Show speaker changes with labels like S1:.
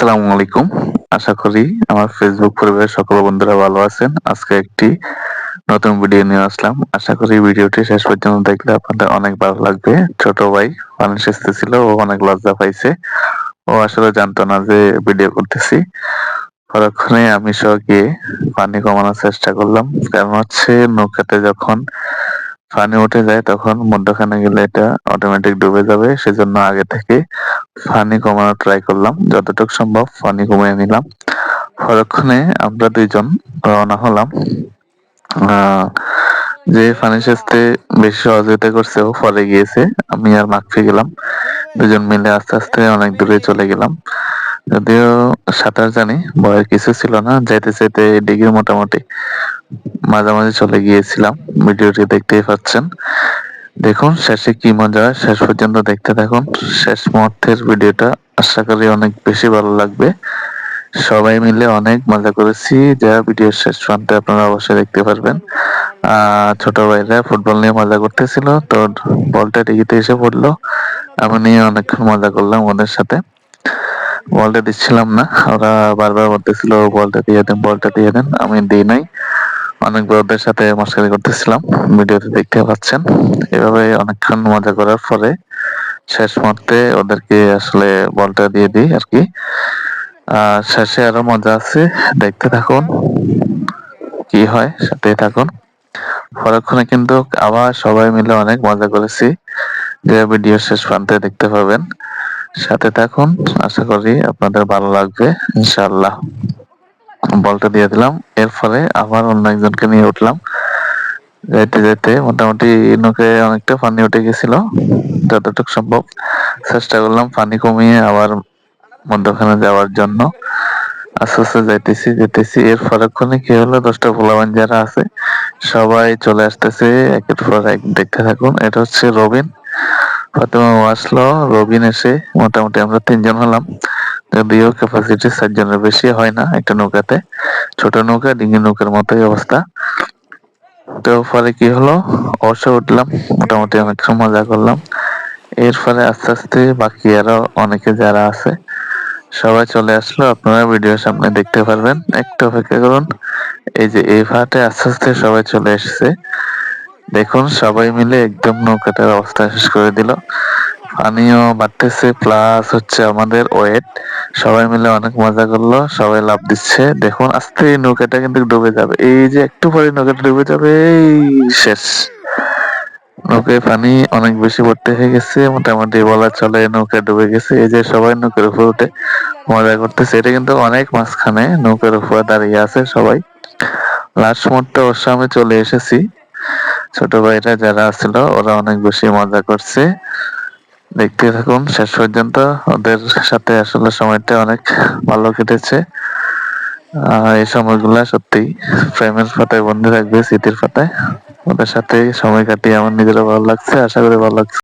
S1: আসসালামু আলাইকুম। আশা করি আমার ফেসবুক পরিবারের সকল বন্ধুরা ভালো আছেন। আজকে একটি নতুন ভিডিও নিয়ে আসলাম। আশা করি ভিডিওটি শেষ পর্যন্ত দেখলে আপনাদের অনেক ভালো লাগবে। ছোট ভাই পানি সেচতে ছিল, ও অনেক লজ্জা পাইছে। ও আসলে জানতো না যে ভিডিও করতেছি। পরক্ষণে আমি সহ গিয়ে পানি কমানোর চেষ্টা করলাম। কারণ হচ্ছে নৌকাতে যখন পানি উঠে যায়, তখন মধ্যখানে গেলে এটা অটোমেটিক ডুবে যাবে। সেজন্য আগে থেকে পানি কমানোর ট্রাই করলাম। যতটুকু সম্ভব পানি কমিয়ে নিলাম। পরক্ষণে আমরা দুইজন রওনা হলাম। যে পানি সেচতে বেশি সহযোগিতা করছে, ও ফলে গিয়েছে। আমি আর মাখফি গেলাম। দুজন মিলে আস্তে আস্তে অনেক দূরে চলে গেলাম। যদিও সাঁতার জানি ভয়ের কিছু ছিল না। যাইতে চাইতে ডিগ্রি মোটামুটি মাঝামাঝি চলে গিয়েছিলাম। ভিডিওটি দেখতেই পাচ্ছেন। দেখুন, শেষে কি মজা। শেষ পর্যন্ত দেখতে থাকুন। শেষ মুহূর্তের ভিডিওটা আশা করি অনেক বেশি ভালো লাগবে। সবাই মিলে অনেক মজা করেছি। যা ভিডিওর শেষ প্রান্তে আপনারা অবশ্যই দেখতে পারবেন। ছোট ভাইরা ফুটবল নিয়ে মজা করতেছিল। তো বলটা ডিগিতে এসে পড়ল। আমি নিয়ে অনেকক্ষণ মজা করলাম ওদের সাথে। বলটা দিচ্ছিলাম না। ওরা বারবার বলতেছিল, বলটা দিয়ে দেন, বলটা দিয়ে দেন। আমি দিই নাই। অনেক বড়দের সাথে মশারি করতেছিলাম, ভিডিওতে দেখতে পাচ্ছেন। এভাবে অনেকক্ষণ মজা করার পরে শেষ মুহূর্তে ওদেরকে আসলে বলটা দিয়ে দিই আর কি। শেষে আরও মজা আছে, দেখতে থাকুন কি হয় সাথে থাকুন। পরক্ষণে কিন্তু আবার সবাই মিলে অনেক মজা করেছি, যে ভিডিও শেষ প্রান্তে দেখতে পাবেন। সাথে থাকুন, আশা করি আপনাদের ভালো লাগবে, ইনশাআল্লাহ। বলটা দিয়ে দিলাম। এরপরে আবার অন্য একজনকে নিয়ে উঠলাম। যাইতে যাইতে মোটামুটি নৌকে অনেকটা পানি উঠে গেছিল, যতটুকু সম্ভব। চেষ্টা করলাম পানি কমিয়ে আবার মধ্যখানে যাওয়ার জন্য। আস্তে আস্তে যাইতেছি, যেতেছি। এর পরক্ষণে কি হলো, দশটা পোলাবান যারা আছে, সবাই চলে আসতেছে। একের পর এক দেখতে থাকুন। এটা হচ্ছে রবিন। ফাতেমা আসলো। রবিন এসে মোটামুটি আমরা তিনজন হলাম। যদিও ক্যাপাসিটি চারজনের বেশি হয় না একটা নৌকাতে। ছোট নৌকা ডিঙ্গি নৌকার মতোই অবস্থা। তো ফলে কি হলো? অবশ্য উঠলাম, মোটামুটি অনেক মজা করলাম। এর ফলে আস্তে আস্তে বাকি আরও অনেকে যারা আছে, সবাই চলে আসলো। আপনারা ভিডিওর সামনে দেখতে পারবেন। একটু অপেক্ষা করুন। এই যে এই ভাটে আস্তে আস্তে সবাই চলে এসেছে। দেখুন, সবাই মিলে একদম নৌকাটার অবস্থা শেষ করে দিল। পানিও বাড়তেছে প্লাস হচ্ছে আমাদের ওয়েট সবাই মিলে অনেক মজা করল, সবাই লাভ দিচ্ছে। দেখুন, আস্তে এই নৌকাটা কিন্তু ডুবে যাবে। এই যে একটু পরে নৌকাটা ডুবে যাবে, এই শেষ। নৌকায় পানি অনেক বেশি ভর্তি হয়ে গেছে, মোটামুটি বলা চলে নৌকা ডুবে গেছে। এই যে সবাই নৌকার উপর উঠে মজা করতেছে। এটা কিন্তু অনেক মাঝখানে নৌকার উপর দাঁড়িয়ে আছে সবাই। লাস্ট মুহূর্তে ওর সামনে চলে এসেছি। ছোট ভাইরা যারা আছিল ওরা অনেক বেশি মজা করছে। দেখতে থাকুন। শেষ পর্যন্ত ওদের সাথে আসলে সময়টা অনেক ভালো কেটেছে। এই সময়গুলা সত্যি প্রেমের পাতায় বন্ধু থাকবে, স্মৃতির পাতায়। ওদের সাথে সময় কাটিয়ে আমার নিজেরও ভালো লাগছে, আশা করি ভালো লাগছে।